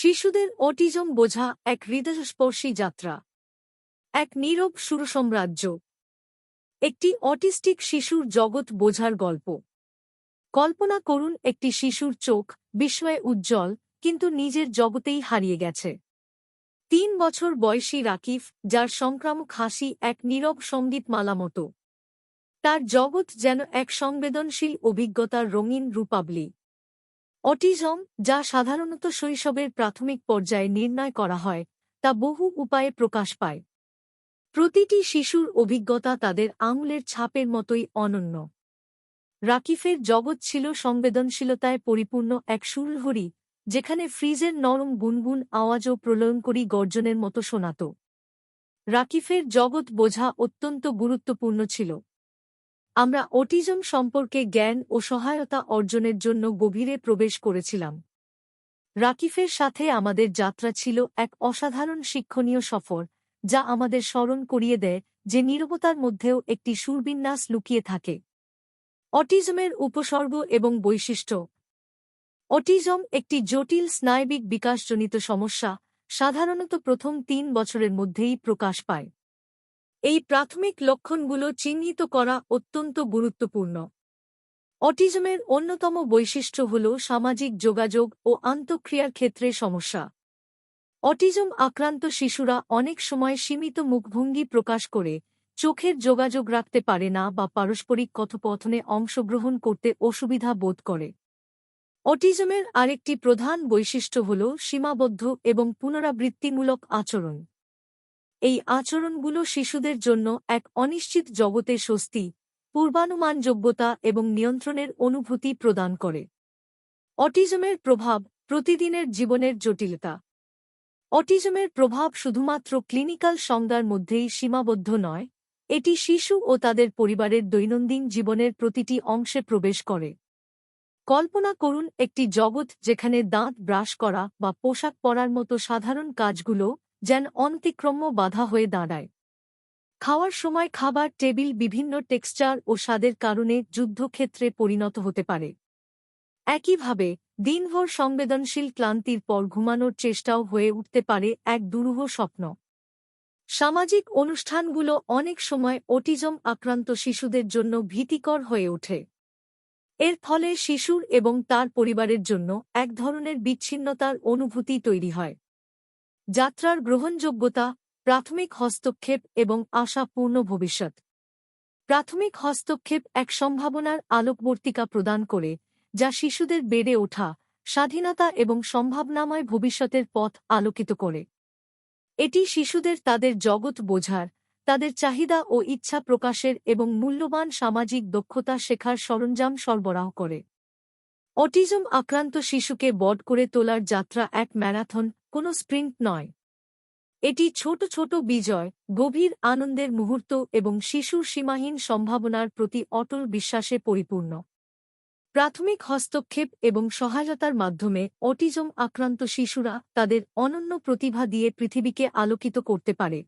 শিশুদের অটিজম বোঝা এক হৃদয়স্পর্শী যাত্রা। এক নীরব সুরসাম্রাজ্য। একটি অটিস্টিক শিশুর জগৎ বোঝার গল্প। কল্পনা করুন একটি শিশুর চোখ বিস্ময়ে উজ্জ্বল, কিন্তু নিজের জগতেই হারিয়ে গেছে। তিন বছর বয়সী রাকিফ যার সংক্রামক হাসি এক নীরব সঙ্গীতমালা মতো। তার জগৎ যেন এক সংবেদনশীল অভিজ্ঞতার রঙিন রূপাবলী। অটিজম, যা সাধারণত শৈশবের প্রাথমিক পর্যায়ে নির্ণয় করা হয়, তা বহু উপায়ে প্রকাশ পায়। প্রতিটি শিশুর অভিজ্ঞতা তাদের আঙুলের ছাপের মতোই অনন্য। রাকিফের জগৎ ছিল সংবেদনশীলতায় পরিপূর্ণ এক সুরহরি, যেখানে ফ্রিজের নরম গুনগুন আওয়াজও প্রলয়ঙ্করী গর্জনের মতো শোনাত। রাকিফের জগৎ বোঝা অত্যন্ত গুরুত্বপূর্ণ ছিল। আমরা অটিজম সম্পর্কে জ্ঞান ও সহায়তা অর্জনের জন্য গভীরে প্রবেশ করেছিলাম। রাকিফের সাথে আমাদের যাত্রা ছিল এক অসাধারণ শিক্ষণীয় সফর, যা আমাদের স্মরণ করিয়ে দেয় যে নীরবতার মধ্যেও একটি সুরবিন্যাস লুকিয়ে থাকে। অটিজমের উপসর্গ এবং বৈশিষ্ট্য। অটিজম একটি জটিল স্নায়বিক বিকাশজনিত সমস্যা, সাধারণত প্রথম তিন বছরের মধ্যেই প্রকাশ পায়। এই প্রাথমিক লক্ষণগুলো চিহ্নিত করা অত্যন্ত গুরুত্বপূর্ণ। অটিজমের অন্যতম বৈশিষ্ট্য হল সামাজিক যোগাযোগ ও আন্তঃক্রিয়ার ক্ষেত্রে সমস্যা। অটিজম আক্রান্ত শিশুরা অনেক সময় সীমিত মুখভঙ্গি প্রকাশ করে, চোখের যোগাযোগ রাখতে পারে না বা পারস্পরিক কথোপথনে অংশগ্রহণ করতে অসুবিধা বোধ করে। অটিজমের আরেকটি প্রধান বৈশিষ্ট্য হল সীমাবদ্ধ এবং পুনরাবৃত্তিমূলক আচরণ। এই আচরণগুলো শিশুদের জন্য এক অনিশ্চিত জগতে স্বস্তি, পূর্বানুমানযোগ্যতা এবং নিয়ন্ত্রণের অনুভূতি প্রদান করে। অটিজমের প্রভাব প্রতিদিনের জীবনের জটিলতা। অটিজমের প্রভাব শুধুমাত্র ক্লিনিক্যাল সংজ্ঞার মধ্যেই সীমাবদ্ধ নয়, এটি শিশু ও তাদের পরিবারের দৈনন্দিন জীবনের প্রতিটি অংশে প্রবেশ করে। কল্পনা করুন একটি জগৎ যেখানে দাঁত ব্রাশ করা বা পোশাক পরার মতো সাধারণ কাজগুলো যেন অনতিক্রম্য বাধা হয়ে দাঁড়ায়। খাওয়ার সময় খাবার, টেবিল, বিভিন্ন টেক্সচার ও স্বাদের কারণে যুদ্ধক্ষেত্রে পরিণত হতে পারে। একইভাবে, দিনভর সংবেদনশীল ক্লান্তির পর ঘুমানোর চেষ্টাও হয়ে উঠতে পারে এক দুরূহ স্বপ্ন। সামাজিক অনুষ্ঠানগুলো অনেক সময় অটিজম আক্রান্ত শিশুদের জন্য ভীতিকর হয়ে ওঠে। এর ফলে শিশুর এবং তার পরিবারের জন্য এক ধরনের বিচ্ছিন্নতার অনুভূতি তৈরি হয়। যাত্রার গ্রহণযোগ্যতা, প্রাথমিক হস্তক্ষেপ এবং আশাপূর্ণ ভবিষ্যৎ। প্রাথমিক হস্তক্ষেপ এক সম্ভাবনার আলোকবর্তিকা প্রদান করে, যা শিশুদের বেড়ে ওঠা, স্বাধীনতা এবং সম্ভাবনাময় ভবিষ্যতের পথ আলোকিত করে। এটি শিশুদের তাদের জগৎ বোঝার, তাদের চাহিদা ও ইচ্ছা প্রকাশের এবং মূল্যবান সামাজিক দক্ষতা শেখার সরঞ্জাম সরবরাহ করে। অটিজম আক্রান্ত শিশুকে বড করে তোলার যাত্রা এক ম্যারাথন, কোনো স্প্রিন্ট নয়। এটি ছোট ছোট বিজয়, গভীর আনন্দের মুহূর্ত এবং শিশুর সীমাহীন সম্ভাবনার প্রতি অটল বিশ্বাসে পরিপূর্ণ। প্রাথমিক হস্তক্ষেপ এবং সহায়তার মাধ্যমে অটিজম আক্রান্ত শিশুরা তাদের অনন্য প্রতিভা দিয়ে পৃথিবীকে আলোকিত করতে পারে।